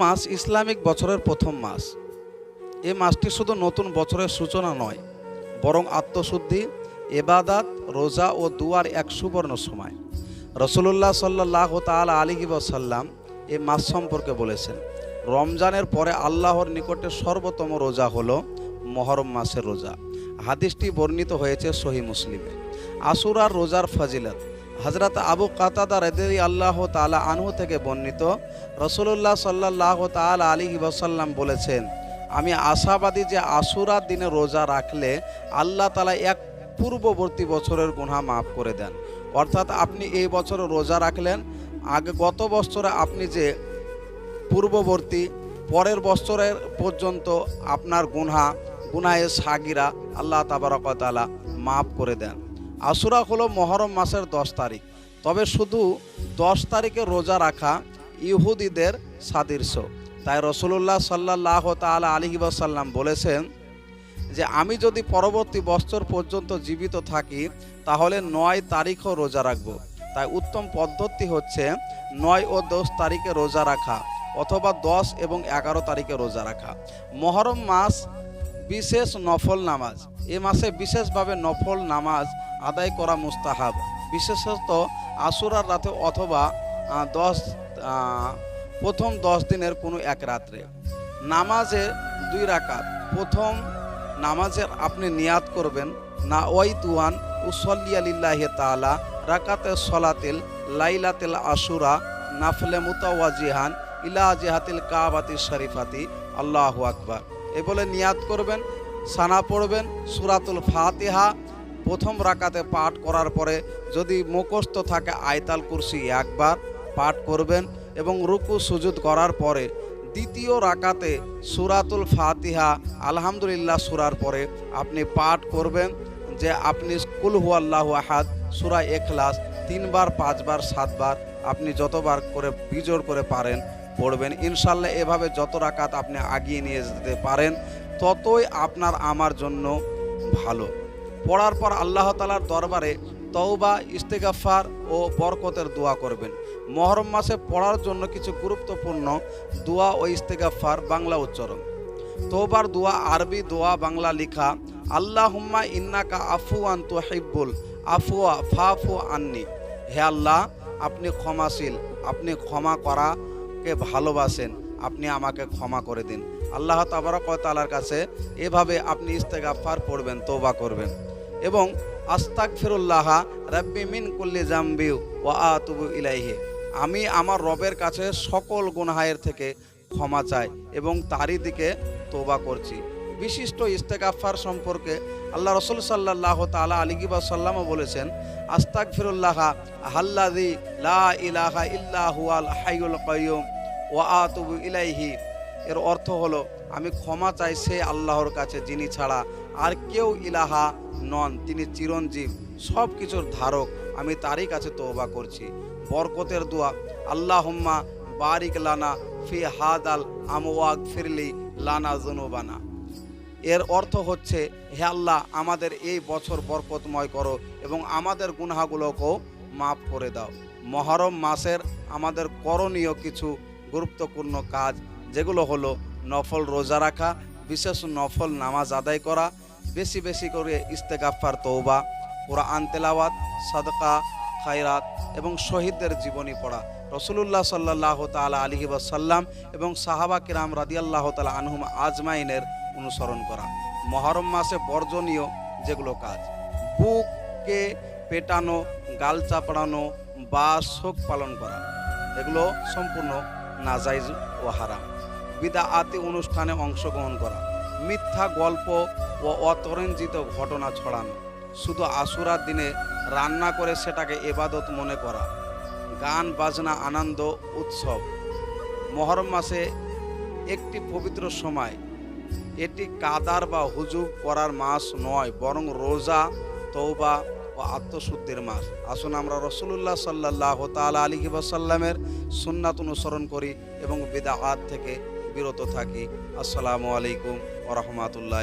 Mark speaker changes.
Speaker 1: মাস Islamic বছরের প্রথম মাস। এই মাসটি শুধু নতুন বছরের সূচনা নয়, বরং আত্মশুদ্ধি এবাদাত রোজা ও দুয়ার এক সুবর্ণ সময়। রসুল্লাহ সাল্লাহ তাল আলিহি সাল্লাম এই মাস সম্পর্কে বলেছেন, রমজানের পরে আল্লাহর নিকটে সর্বোত্তম রোজা হলো মহরম মাসের রোজা। হাদিসটি বর্ণিত হয়েছে সহি মুসলিমে। আসুরার রোজার ফজিলত হজরত আবু কাতাদা রেদি আল্লাহ তালা আনহু থেকে বর্ণিত রসুল্লাহ সাল্লাহ তাল আলী ওসাল্লাম বলেছেন, আমি আশাবাদী যে আশুরার দিনে রোজা রাখলে আল্লাহ তালা এক পূর্ববর্তী বছরের গুণা মাফ করে দেন। অর্থাৎ আপনি এই বছরে রোজা রাখলেন, আগে গত বছরে আপনি যে পূর্ববর্তী, পরের বছরের পর্যন্ত আপনার গুনহা গুনায়ে সাগিরা আল্লাহ তাবারকতালা মাফ করে দেন। আশুরা হলো মহরম মাসের দশ তারিখ। তবে শুধু দশ তারিখে রোজা রাখা ইহুদিদের সাদৃশ্য। তাই রসুল্লাহ সাল্লাহ তালা আলী সাল্লাম বলেছেন যে, আমি যদি পরবর্তী বছর পর্যন্ত জীবিত থাকি, তাহলে নয় তারিখও রোজা রাখব। তাই উত্তম পদ্ধতি হচ্ছে নয় ও দশ তারিখে রোজা রাখা অথবা দশ এবং এগারো তারিখে রোজা রাখা। মহরম মাস বিশেষ নফল নামাজ। এ মাসে বিশেষভাবে নফল নামাজ আদায় করা মুস্তাহাব। বিশেষত আসুরার রাতে অথবা দশ প্রথম দশ দিনের কোনো এক রাত্রে। নামাজে দুই রাকাত। প্রথম নামাজের আপনি নিয়াত করবেন না ওই তুয়ান উসল্লিয়ালিল্লাহ তালা রাকাতে সলাতিল, লাইলাতিল আশুরা, নাফলে মুতাওয়াজিহান, ইলা জিহাতিল কাবাতি শরীফাতি। আল্লাহ আকবার। এ বলে নিয়াত করবেন, সানা পড়বেন, সুরাতুল ফাতিহা প্রথম রাকাতে পাঠ করার পরে যদি মুখস্থ থাকে আয়তাল কুরসি একবার পাঠ করবেন এবং রুকু সুজুদ করার পরে দ্বিতীয় রাকাতে সুরাতুল ফাতিহা, আলহামদুলিল্লাহ সুরার পরে আপনি পাঠ করবেন যে আপনি কুল হুয়াল্লাহ আহাদ, সুরা এখলাস তিনবার, পাঁচবার, সাতবার আপনি যতবার করে বিজোড় করে পারেন, পড়বেন। ইনশাল্লাহ এভাবে যত রাকাত আপনি আগিয়ে নিয়ে যেতে পারেন, ততই আপনার আমার জন্য ভালো। পড়ার পর আল্লাহ তালার দরবারে তওবা, ইস্তেগাফার ও বরকতের দোয়া করবেন। মহরম মাসে পড়ার জন্য কিছু গুরুত্বপূর্ণ দোয়া ও ইস্তেগাফার বাংলা উচ্চারণ। তোবার দোয়া আরবি দোয়া বাংলা লিখা আল্লাহ হুম্মা ইন্নাকা আফু আন্তু হিব্বুল আফুয়া ফাফু আন্নি। হে আল্লাহ, আপনি ক্ষমাশীল, আপনি ক্ষমা করাকে ভালোবাসেন, আপনি আমাকে ক্ষমা করে দিন। আল্লাহ তাবারক তালার কাছে এভাবে আপনি ইস্তেগাফার পড়বেন তোবা করবেন। এবং আস্তাক ফিরুল্লাহা রাব্বি মিন কুল্লি জাম্বি ওয়া আতুবু ইলাইহি। আমি আমার রবের কাছে সকল গুনাহের থেকে ক্ষমা চাই এবং তারই দিকে তোবা করছি। বিশিষ্ট ইস্তেকাফার সম্পর্কে আল্লাহ রসুল সাল্লাহ তালা আলিগিবা সাল্লামও বলেছেন আস্তাক ফিরুল্লাহা হাল্লাদি লা ইলাহা ইল্লাহুয়াল হাইউল কয়ুম ওয়া আতুবু ইলাইহি। এর অর্থ হলো, আমি ক্ষমা চাই সে আল্লাহর কাছে যিনি ছাড়া আর কেউ ইলাহা নন, তিনি চিরঞ্জীব সব কিছুর ধারক, আমি তারই কাছে তওবা করছি। বরকতের দোয়া, আল্লাহুম্মা বারিক লানা ফি হাদ আল আমওয়াগ ফিরলি লানা জুনুবানা এর অর্থ হচ্ছে, হে আল্লাহ, আমাদের এই বছর বরকতময় করো এবং আমাদের গুনাহগুলোকেও মাফ করে দাও। মহরম মাসের আমাদের করণীয় কিছু গুরুত্বপূর্ণ কাজ যেগুলো হলো নফল রোজা রাখা, বিশেষ নফল নামাজ আদায় করা, বেশি বেশি করে ইস্তেগাফার তৌবা কোরআন তেলাওয়াত, সাদকা, খায়রাত এবং শহীদদের জীবনী পড়া। রসুলুল্লাহ সাল্লাহ তালা আলহি সাল্লাম এবং সাহাবা কিরাম রাদিয়াল্লাহ তালা আনহুম আজমাইনের অনুসরণ করা। মহরম মাসে বর্জনীয় যেগুলো কাজ। বুককে পেটানো, গাল চাপড়ানো বা শোক পালন করা। এগুলো সম্পূর্ণ নাজাইজ ও হারাম। বিদা আতি অনুষ্ঠানে অংশগ্রহণ করা। মিথ্যা গল্প ও অতরঞ্জিত ঘটনা ছড়ানো। শুধু আশুরার দিনে রান্না করে সেটাকে এবাদত মনে করা। গান, বাজনা, আনন্দ, উৎসব। মহরম মাসে একটি পবিত্র সময়। এটি কাদার বা হুজুব করার মাস নয়, বরং রোজা তৌবা ও আত্মশুদ্ধির মাস। আসুন আমরা রসুল্লাহ সাল্লাহ তালা আলী সুন্নাত অনুসরণ করি এবং বিদা থেকে বিরত থাকি। আসসালামু আলাইকুম ও রহমতুল্লাহ